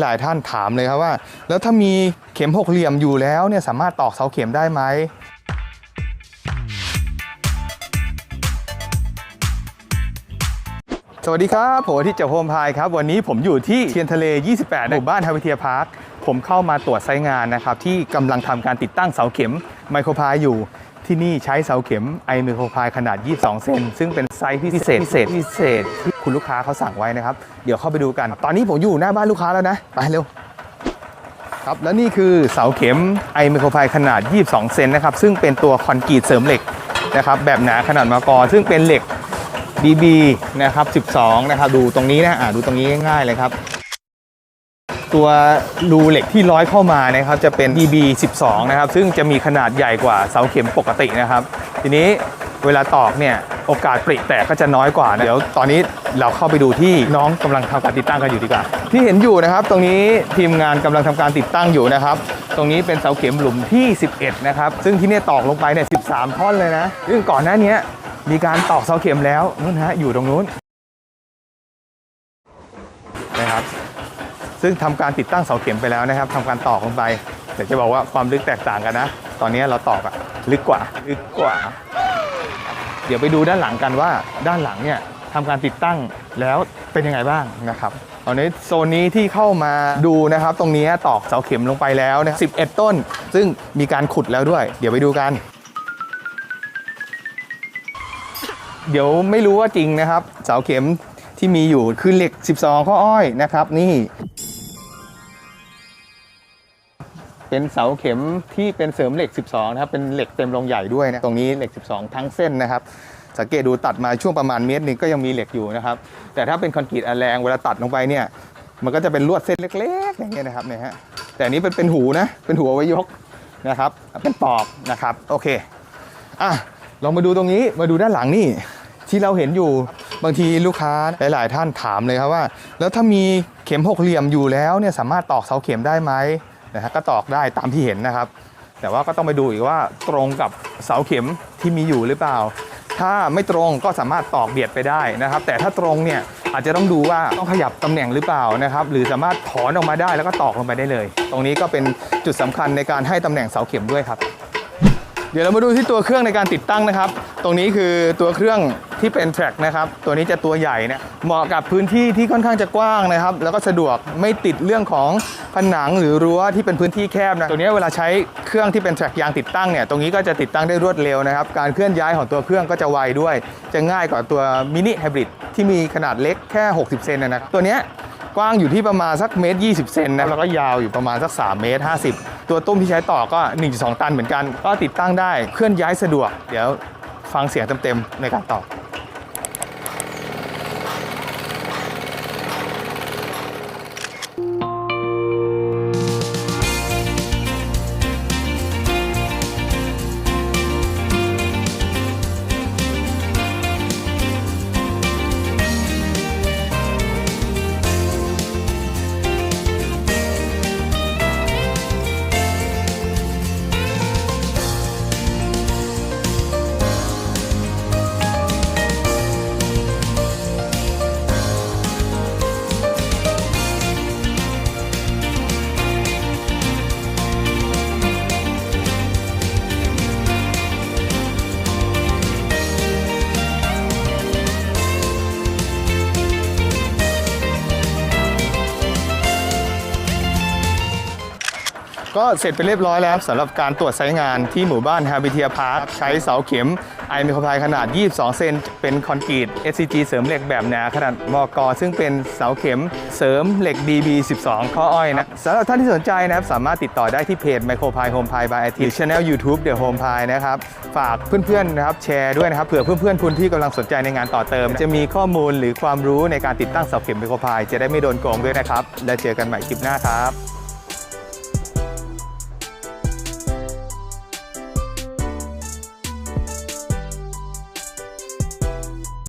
หลาย ๆ ท่านถามเลยครับว่า แล้วถ้ามีเข็มหกเหลี่ยมอยู่แล้วเนี่ยสามารถตอกเสาเข็มได้ไหมสวัสดีครับผมที่เจ้าโฮมพายครับ วันนี้ผมอยู่ที่เทียนทะเล 28 หมู่บ้านฮาวิเทียพาร์คผมเข้ามาตรวจไซต์งานนะครับ ที่กำลังทำการติดตั้งเสาเข็มไมโครพายอยู่ที่นี่ใช้เสาเข็มไอไมโครพายขนาด 22 เซนซึ่งเป็นไซส์พิเศษพิเศษพิเศษ คุณลูกค้าเขาสั่งไว้นะครับ เดี๋ยวเข้าไปดูกัน ตอนนี้ผมอยู่หน้าบ้านลูกค้าแล้วนะ ไปเร็วครับและนี่คือเสาเข็มไอไมโครพายขนาด 22 เซนนะครับ ซึ่งเป็นตัวคอนกรีตเสริมเหล็กนะครับ แบบหนาขนาดมากอซึ่งเป็นเหล็ก BB นะครับ 12 นะครับ ดูตรงนี้นะอ่าดูตรงนี้ง่ายๆเลยครับ ตัวรูเหล็กที่ร้อยเข้ามานะครับ จะเป็น BB 12 นะครับ ซึ่งจะมีขนาดใหญ่กว่าเสาเข็มปกตินะครับ ทีนี้ เวลาตอกเนี่ยโอกาสปริแตกก็จะน้อยกว่านะเดี๋ยวตอนนี้เราเข้าไปดูที่น้องกำลังทำการติดตั้งกันอยู่ดีกว่า ที่เห็นอยู่นะครับ ตรงนี้ทีมงานกำลังทำการติดตั้งอยู่นะครับ ตรงนี้เป็นเสาเข็มหลุมที่ 11 นะครับ ซึ่งที่เนี่ยตอกลงไปเนี่ย13 ท่อนเลยนะซึ่งก่อนหน้านี้มีการตอกเสาเข็มแล้วนู่นฮะอยู่ตรงนู้นนะครับ ซึ่งทำการติดตั้งเสาเข็มไปแล้วนะครับทำการตอกลงไปเดี๋ยวจะบอกว่าความลึกแตกต่างกันนะ ตอนนี้เราตอกอะลึกกว่า ลึกกว่า ดี๋ยวไปดูด้านหลังกันว่าด้านหลังเนี่ยทำการติดตั้งแล้วเป็นยังไงบ้างนะครับตอนนี้โซนนี้ที่เข้ามาดูนะครับ ตรงนี้ตอกเสาเข็มลงไปแล้วนะ11 ต้น ซึ่งมีการขุดแล้วด้วย เดี๋ยวไปดูกัน เดี๋ยวไม่รู้ว่าจริงนะครับ เสาเข็มที่มีอยู่คือเหล็ก 12 ข้ออ้อยนะครับ นี่ เป็นเสาเข็มที่เป็นเสริมเหล็ก 12 นะครับ เป็นเหล็กเต็มโรงใหญ่ด้วยนะตรงนี้เหล็ก 12 ทั้งเส้นนะครับสังเกตดูตัดมาช่วงประมาณเมตรนึงก็ยังมีเหล็กอยู่นะครับ แต่ถ้าเป็นคอนกรีตอันแรงเวลาตัดลงไปเนี่ย มันก็จะเป็นลวดเส้นเล็ก ๆ อย่างเงี้ยนะครับเนี่ยฮะแต่นนี้เป็นเป็นหูนะ เป็นหูเอาไว้ยกนะครับ เป็นปอกนะครับโอเคอะลองมาดูตรงนี้มาดูด้านหลังนี่ที่เราเห็นอยู่บางทีลูกค้าหลาย ๆ ท่านถามเลยครับว่า แล้วถ้ามีเข็มหกเหลี่ยมอยู่แล้วเนี่ยสามารถตอกเสาเข็มได้ไหม นะฮะก็ตอกได้ตามที่เห็นนะครับ แต่ว่าก็ต้องไปดูอีกว่าตรงกับเสาเข็มที่มีอยู่หรือเปล่า ถ้าไม่ตรงก็สามารถตอกเบียดไปได้นะครับ แต่ถ้าตรงเนี่ยอาจจะต้องดูว่าต้องขยับตำแหน่งหรือเปล่านะครับ หรือสามารถถอนออกมาได้แล้วก็ตอกลงไปได้เลย ตรงนี้ก็เป็นจุดสำคัญในการให้ตำแหน่งเสาเข็มด้วยครับ เดี๋ยวเรามาดูที่ตัวเครื่องในการติดตั้งนะครับ ตรงนี้คือตัวเครื่องที่เป็นแทร็กนะครับ ตัวนี้จะตัวใหญ่เนี่ยเหมาะกับพื้นที่ที่ค่อนข้างจะกว้างนะครับ แล้วก็สะดวกไม่ติดเรื่องของผนังหรือรั้วที่เป็นพื้นที่แคบนะตัวนี้เวลาใช้เครื่องที่เป็นแทร็กยางติดตั้งเนี่ยตรงนี้ก็จะติดตั้งได้รวดเร็วนะครับ การเคลื่อนย้ายของตัวเครื่องก็จะไวด้วย จะง่ายกว่าตัวมินิไฮบริดที่มีขนาดเล็กแค่ 60 เซนนะตัวนี้กว้างอยู่ที่ประมาณสักเมตร20 เซนนะแล้วก็ยาวอยู่ประมาณสัก 3 เมตร 50ตัวตุ้มที่ใช้ต่อก็ 1.2 ตันเหมือนกัน ก็ติดตั้งได้เคลื่อนย้ายสะดวก เดี๋ยวฟังเสียงเต็มๆในการต่อ ก็เสร็จไปเรียบร้อยแล้วสำหรับการตรวจไซต์งานที่หมู่บ้านฮาบิเทียพาร์คใช้เสาเข็มไอไมโครพายขนาด 22 เซนเป็นคอนกรีต SCG เสริมเหล็กแบบหนาขนาดมกซึ่งเป็นเสาเข็มเสริมเหล็ก BB 12 ข้ออ้อยนะสำหรับท่านที่สนใจนะครับ สามารถติดต่อได้ที่เพจไมโครพายโฮมพายบายไอทีช anel YouTube The Home Pie นะครับ ฝากเพื่อนๆนะครับแชร์ด้วยนะครับเผื่อเพื่อนๆคุณที่กำลังสนใจในงานต่อเติม จะมีข้อมูลหรือความรู้ในการติดตั้งเสาเข็มไมโครพายจะได้ไม่โดนโกงด้วยนะครับแล้วเจอกันใหม่คลิปหน้าครับ